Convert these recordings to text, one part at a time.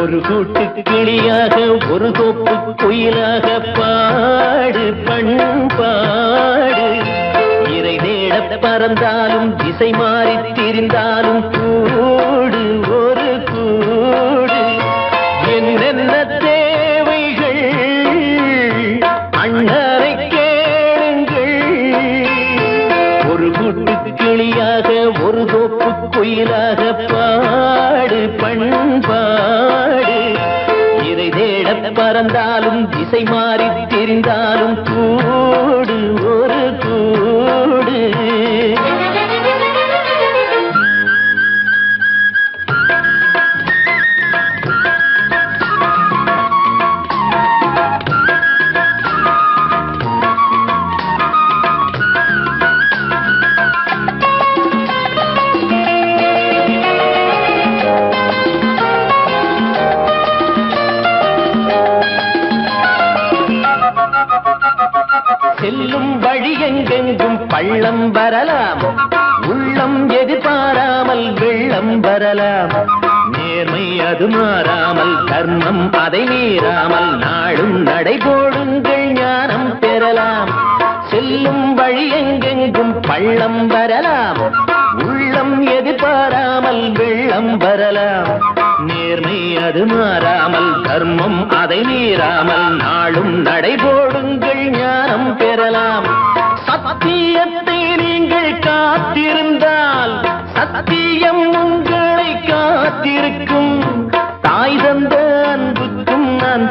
ஒரு கூட்டு கிளியாக ஒரு தோப்பு குயிலாக பாடு பண்பாடு இறை தேட பறந்தாலும் திசை மாறி திரிந்தாலும் கூடு. தேட திசை மாறி தெரிந்தாலும் நேர்மை அது மாறாமல் தர்மம் அதை மீறாமல் நாளும் நடைபோடுங்கள் ஞானம் பெறலாம். செல்லும் வழி எங்கெங்கும் பள்ளம் வரலாம். உள்ளம் எதிர்பாராமல் வெள்ளம் வரலாம். நேர்மை அது மாறாமல் தர்மம் அதை மீறாமல் நாளும் நடைபோடுங்கள் ஞானம் பெறலாம். சத்தியத்தை நீங்கள் காத்திருந்தால் சத்தியம் உங்களை காத்திருக்கும்.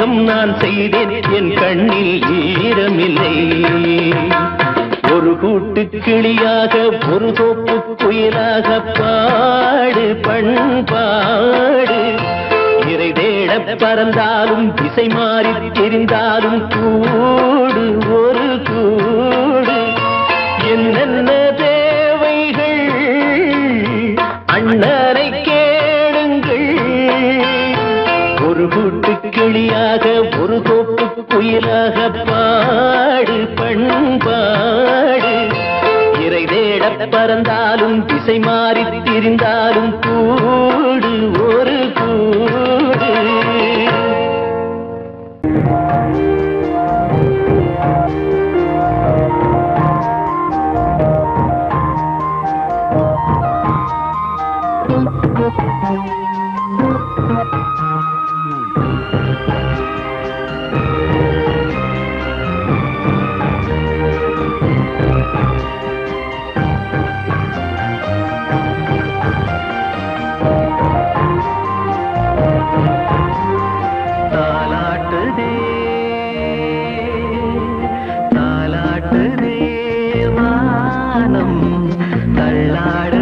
துரோகம் நான் செய்தேன். என் கண்ணில் ஈரமில்லை. ஒரு கூட்டு கிளியாக ஒரு தோப்பு குயிலாக பாடு பண்பாடு. இறை தேட பறந்தாலும் திசை மாறி தெரிந்தாலும் கூடு ஒரு கூடு. என்னென்ன தோப்பு பாடு பண்பாடு. இறை தேட பறந்தாலும் திசை மாறி திரிந்தாலும் பூ வானம்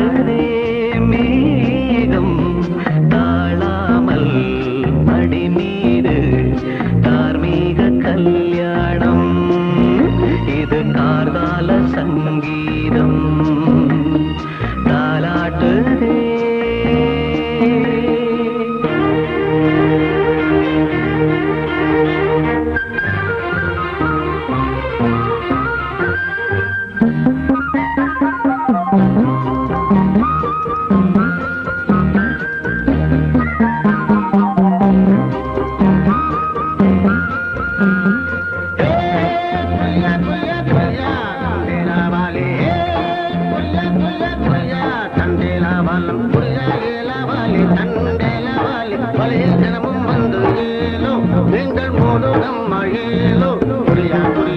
நீங்கள் முருகம் மகிழோ புரியாது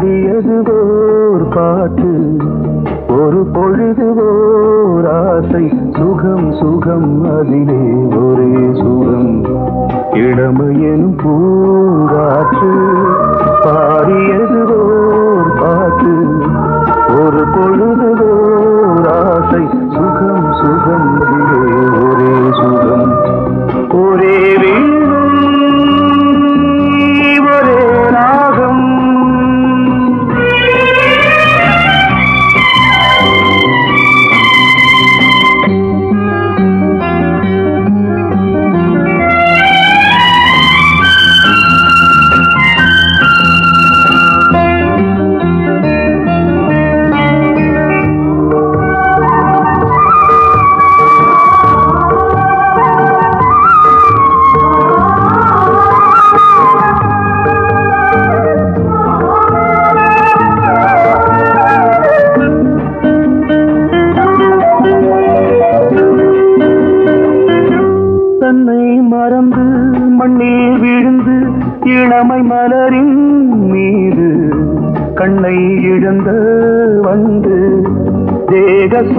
பாடியது ஓர் பாட்டு ஒரு பொழுது ஓர் ஆசை சுகம் சுகம் அதிலே ஒரே சுகம். இளமையனும் பூங்காற்று பாடியது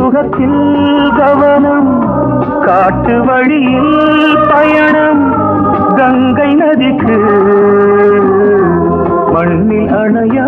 முகத்தில் கவனம் காட்டு வழியில் பயணம் கங்கை நதிக்கு மண்ணில் அணையா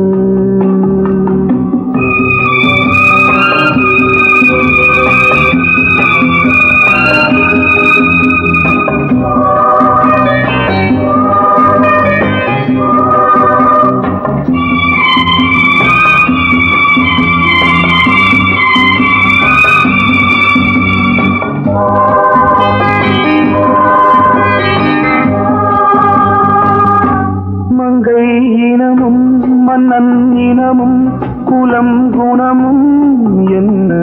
குலம் குணமும் என்ன?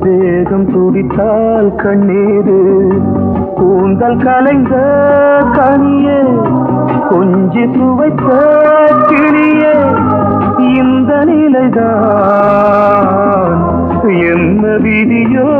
வேகம் துடித்தால் கண்ணீரு. கூந்தல் கலைந்த கனியே கொஞ்சி துவைத்த கிளியே இந்த நிலைதான். என்ன விதியோ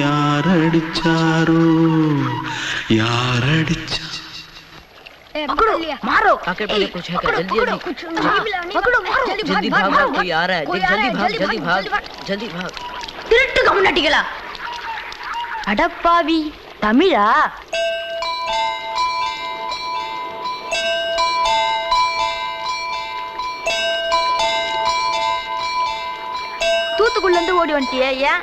யாரடிச்சாரோ யாரடிச்சா पकड़ो मारो आके पहले कुछ है क्या जल्दी पकड़ो जल्दी कुछ हाँ, पकड़ो मारो जल्दी भाग भाग कोई आ रहा है कोई देख, आ रहा जल्दी है, भाग जल्दी भाग भाग जल्दी भाग திருட்டு கம்யூனிட்டிகளா அடப்பாவி தமிழா தூத்துக்குள்ள இருந்து ஓடி வந்துட்டியே ஏன்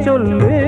சொல்லு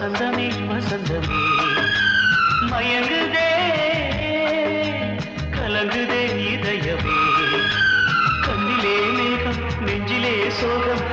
வசந்தமே வசந்தமே மயங்குதே கலங்குதே இதயமே கண்ணிலே மேகம் நெஞ்சிலே சோகம்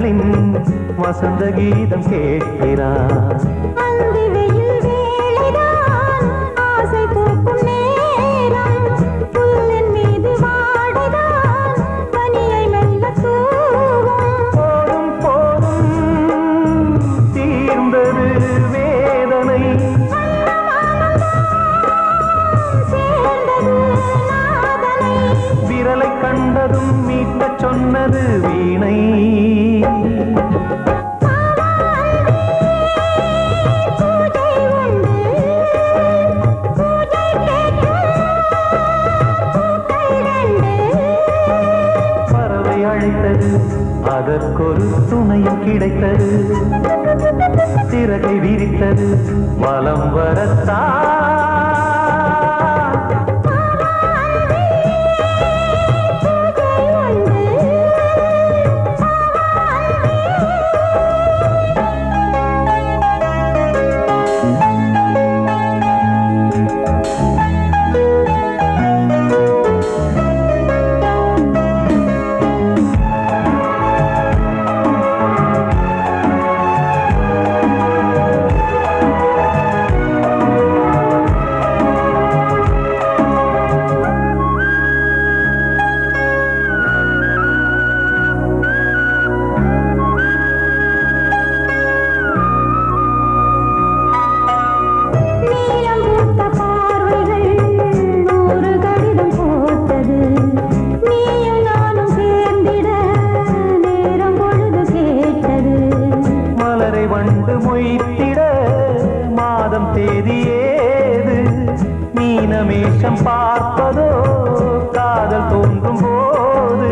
மகளின் வசந்த கீதம் கேட்கிறார். அதற்கொரு துணையும் கிடைத்தது. சிறகை விரித்தது. வலம் வரத்தான் மேஷம் பார்ப்பதோ காதல் தோன்றும் போது